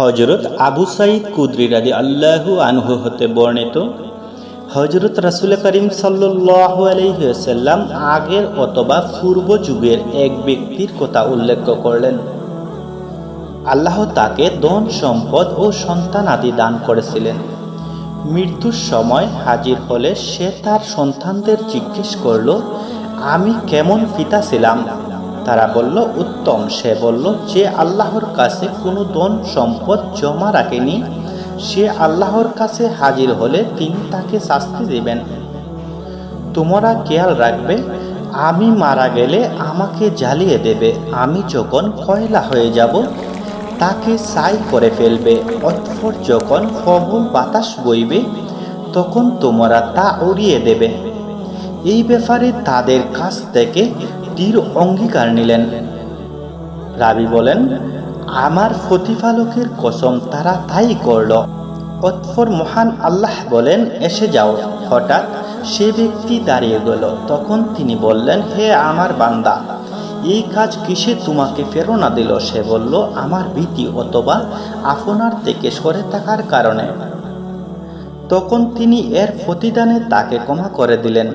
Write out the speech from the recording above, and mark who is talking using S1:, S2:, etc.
S1: হজরত আবু সাইদ কুদরি রাজি আল্লাহু আনহু হতে বর্ণিত হজরত রাসুল করিম সাল্লু আলহিহাল্লাম আগের অথবা পূর্ব যুগের এক ব্যক্তির কথা উল্লেখ করলেন। আল্লাহ তাকে ধন, সম্পদ ও সন্তান আদি দান করেছিলেন। মৃত্যুর সময় হাজির হলে সে তার সন্তানদের জিজ্ঞেস করল, আমি কেমন পিতা ছিলাম? তারা বলল, উত্তম, সে বলল, যে আল্লাহর কাছে কোনো ধন সম্পদ জমা রাখেনি, সে আল্লাহর কাছে হাজির হলে তিনি তাকে শাস্তি দেবেন। তোমরা খেয়াল রাখবে, আমি মারা গেলে আমাকে জ্বালিয়ে দেবে। আমি যখন কয়লা হয়ে যাব, তাকে সাই করে ফেলবে। অতঃপর যখন প্রবল বাতাস বইবে, তখন তোমরা তা উড়িয়ে দেবে। এই ব্যাপারে তাদের কাছ থেকে তীর অঙ্গীকার নিলেন। রাবি বলেন, আমার প্রতিপালকের কসম তারা তাই করল। অতঃপর মহান আল্লাহ বলেন, এসে যাও। হঠাৎ সে ব্যক্তি দাঁড়িয়ে গেল। তখন তিনি বললেন, হে আমার বান্দা, এই কাজ কিসে তোমাকে প্রেরণা দিল? সে বলল, আমার ভীতি অথবা আপনার থেকে সরে থাকার কারণে। তখন তিনি এর প্রতিদানে তাকে ক্ষমা করে দিলেন।